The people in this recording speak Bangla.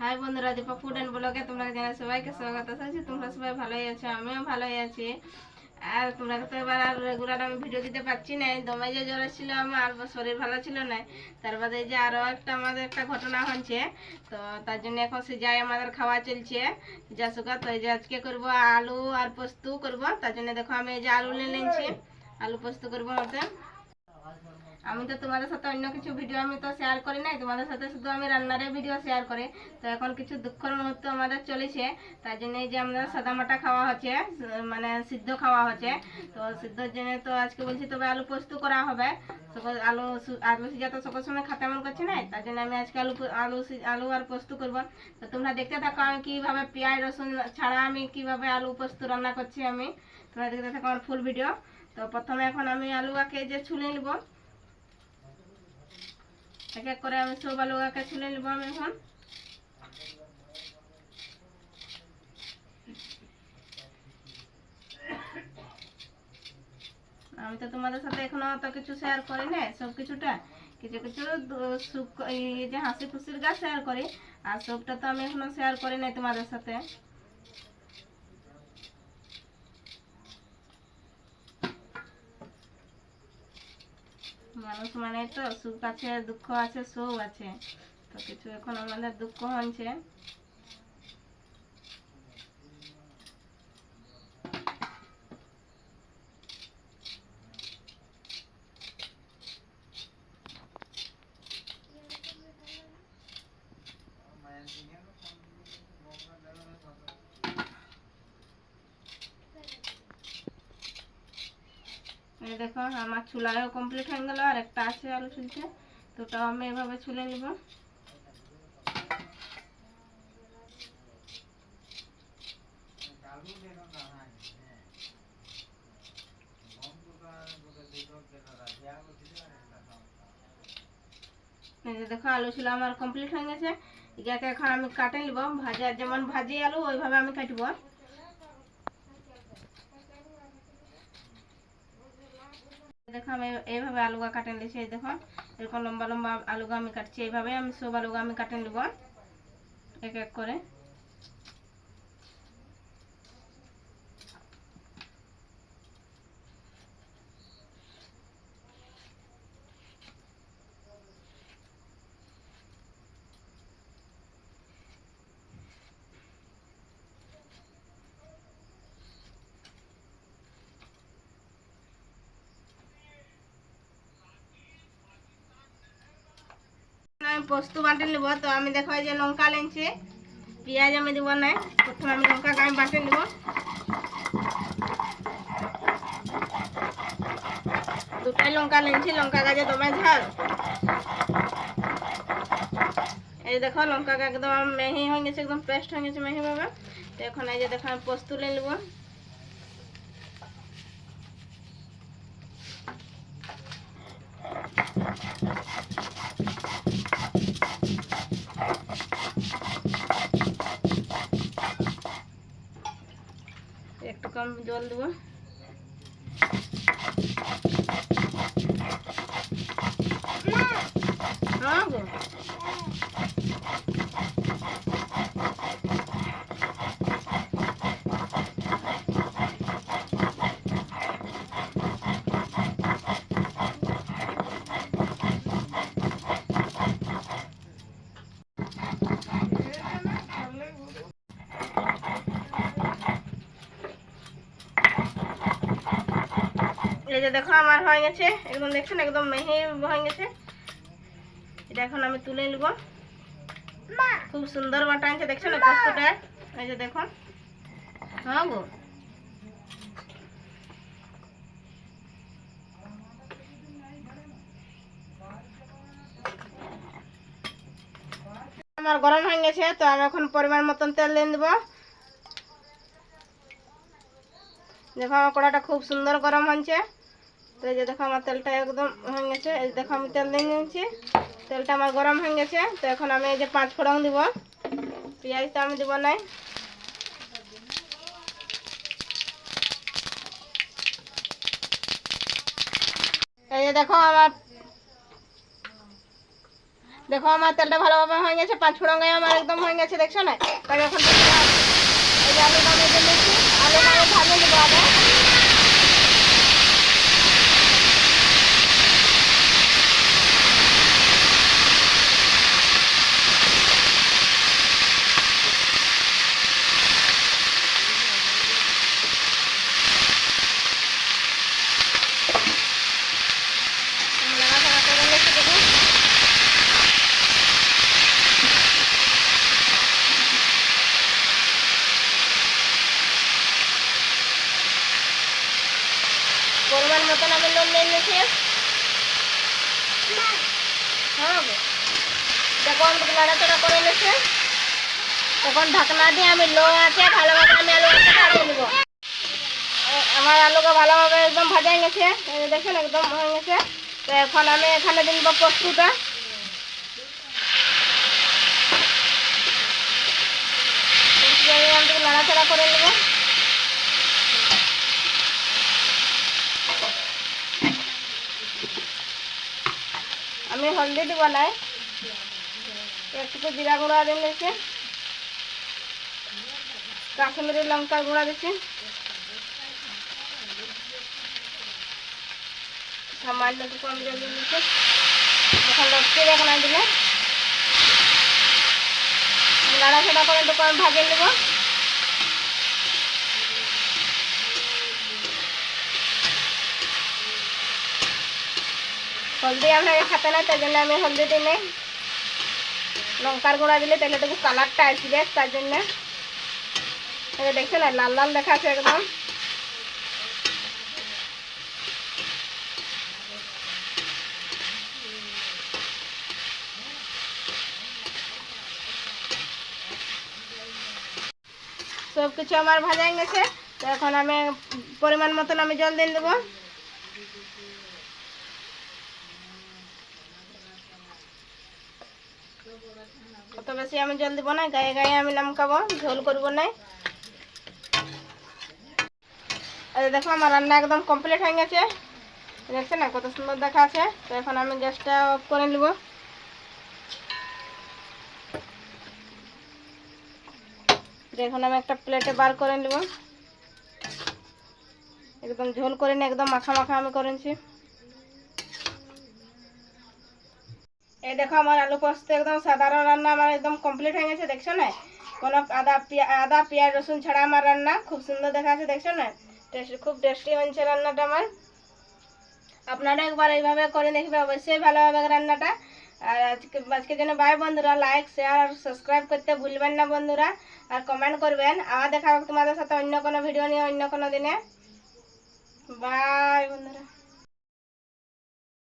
হাই বন্ধুরা, দীপা ফুড অ্যান্ড ব্লগে তোমরা জানাই সবাইকে স্বাগত। আছে তোমরা সবাই ভালোই আছো, আমিও ভালোই আছি। আর তোমরা তো এবার আর রেগুলার আমি ভিডিও দিতে পারছি না দমে যে জ্বর ছিল আমার শরীর ভালো ছিল না। তার বাদে যে আরও একটা আমাদের একটা ঘটনা হয়েছে, তো তার জন্য এখন সে যাই আমাদের খাওয়া চলছে। যা সুকা তো এই যে আজকে করব আলু আর পোস্ত করব, তার জন্য দেখো আমি এই যে আলু নিয়ে নিচ্ছি আলু পোস্ত করব মতো আমি তো তোমাদের সাথে অন্য কিছু ভিডিও আমি তো শেয়ার করি নাই। তোমাদের সাথে শুধু আমি রান্নারের ভিডিও শেয়ার করি। তো এখন কিছু দুঃখের মুহূর্ত আমাদের চলেছে। তার জন্য যে আমাদের সাদামাটা খাওয়া হচ্ছে মানে সিদ্ধ খাওয়া হচ্ছে। তো সিদ্ধর জন্য তো আজকে বলছি তবে আলু পোস্ত করা হবে। আলু আলু সিজা তো সকল সময় খাতে মন করছে না। তার জন্য আমি আজকে আলু আলু আলু আর পোস্ত করব। তো তোমরা দেখতে থাকো আমি কীভাবে পেঁয়াজ, রসুন ছাড়া আমি কীভাবে আলু পোস্ত রান্না করছি আমি। তোমরা দেখতে থাকো আমার ফুল ভিডিও তো প্রথমে এখন আমি আলুটাকে যে ছুলে নিব। এক এক করে আমি সব আলুগাকে ছুলে নেব আমি এখন। আমি তো তোমাদের সাথে এখনও তো কিছু শেয়ার করি না সব কিছুটা। কিছু কিছু সুখ এই যে হাসি খুশির গাছ শেয়ার করি, আর সবটা তো আমি এখনও শেয়ার করি নাই তোমাদের সাথে। মানুষ মানে তো সুখ আছে, দুঃখ আছে, সব আছে। তো কিছু এখন আমাদের দুঃখ হচ্ছে এই দেখো, আমার চুলাও কমপ্লিট হয়ে গেল, আর একটা আছে আলু ছুলছে তো ওটাও আমি এভাবে ছুলে নিব। দেখো, আলু ছিল আমার কমপ্লিট হয়ে গেছে। এটাকে এখন আমি কাটে নিব, ভাজা, যেমন ভাজি আলু, ওইভাবে আমি কাটবো। দেখো আমি এইভাবে আলুগা কাটে নিয়েছি, এই দেখো এরকম লম্বা লম্বা আলুগা আমি কাটছি। এইভাবে আমি সব আলুগা আমি কাটে নিব। এক এক করে আমি পোস্ত বাটে নেব, তো আমি দেখো এই যে লঙ্কা লেনছে পেঁয়াজ আমি দেবো না প্রথমে আমি লঙ্কাকে আমি বাটে নেব। দুটাই লঙ্কা লেনছি লঙ্কা গাছে দমে ঝাল। এই দেখো লঙ্কাকে একদম মেহি হয়ে গেছে, একদম পেস্ট হয়ে গেছে মেহি ভাবে তো এখন এই যে দেখো আমি পোস্ত নিয়ে নেব। একটু কম জল দেবো। হ্যাঁ গো। এই যে দেখো আমার হয়ে গেছে। একদম দেখছেন একদম মেহে হয়ে গেছে। এটা এখন আমি তুলে নিব। খুব সুন্দর বাটা আনছে দেখছেন পোস্তটা এই যে দেখুন হ্যাঁ গো। আমার গরম হয়ে গেছে তো আমি এখন পরিমাণ মতন তেল দিয়ে দেবো দেখো আমার কড়াটা খুব সুন্দর গরম হচ্ছে তো এই যে দেখো আমার তেলটা একদম হয়ে গেছে এই দেখো আমি তেল দিয়ে নিয়েছি। তেলটা আমার গরম হয়ে গেছে। তো এখন আমি এই যে পাঁচ ফোড়ন দিব। পেঁয়াজ তো আমি দিব নাই। এই যে দেখো আমার দেখো আমার তেলটা ভালোভাবে হয়ে গেছে। পাঁচ ফোড়ন গায়ে আমার একদম হয়ে গেছে, দেখছ না? তাই এখন এই যে আমি দিয়ে নিচ্ছি আলুটা আমি ভাজে দেবো আগে নাড়াচাড়া করে নিচ্ছি দেখুন পরিমাণ মতন আমি নুন নিয়ে নিয়েছি। হ্যাঁ। গো। দেখুন নাড়াচাড়া করে নিয়েছে। তখন ঢাকনা দিয়ে আমি লো আছে, ভালোভাবে আমি আলু ভাজতে দিয়ে আমার আলুটা ভালোভাবে একদম ভাজা গেছে। দেখুন, একদম হয়ে গেছে। তো এখন আমি এখানে দেবো পোস্তটা নাড়াচাড়া করে নেব। আমি হলদি দিব নাই। একটু জিরা গুঁড়া দিয়ে নিয়েছি কাশ্মীরি লঙ্কার গুঁড়া দিচ্ছি সামান্য একটু কম জল দিয়ে দিচ্ছি এখন লক্ষ্মী এখন দিলে। নাড়াচাড়া করে একটু কম ভাজিয়ে নেব। হলদি আপনাকে খাতে না তাই জন্য আমি হলদি দিই নাই লঙ্কার গুঁড়া দিলে তাহলে একটু কালারটা আসি আসবে তার জন্য দেখছেন লাল লাল দেখাচ্ছে একদম। সব কিছু আমার ভাজা গেছে। তো এখন আমি পরিমাণ মতন আমি জল দিয়ে দেবো অত বেশি আমি জল দিব না, গায়ে গায়ে আমি নামকাবো ঝোল করব না। এই দেখো, আমার রান্না একদম কমপ্লিট হয়ে গেছে। দেখছেন না, কত সুন্দর দেখা আছে। তো এখন আমি গ্যাসটা অফ করে নিব। এখন আমি একটা প্লেটে বার করে নিব। একদম ঝোল করে নি একদম মাখা মাখা আমি করেছি এই দেখো আমার আলু পোস্ত একদম সাধারণ রান্না, আমার একদম কমপ্লিট হয়ে গেছে, দেখছ না? কোনো আদা পেঁয়া- আদা, পেঁয়াজ, রসুন ছাড়া আমার রান্না খুব সুন্দর দেখাচ্ছে, দেখছ না? টেস্ট খুব টেস্টি হয়েছে রান্নাটা আমার। আপনারা একবার এইভাবে করে দেখবে, অবশ্যই ভালো হবে রান্নাটা। আর আজকে আজকের জন্য বাই বন্ধুরা লাইক শেয়ার আর সাবস্ক্রাইব করতে ভুলবেন না বন্ধুরা, আর কমেন্ট করবেন। আবার দেখা হবে তোমাদের সাথে অন্য কোনো ভিডিও নিয়ে, অন্য কোনো দিনে। বাই বন্ধুরা।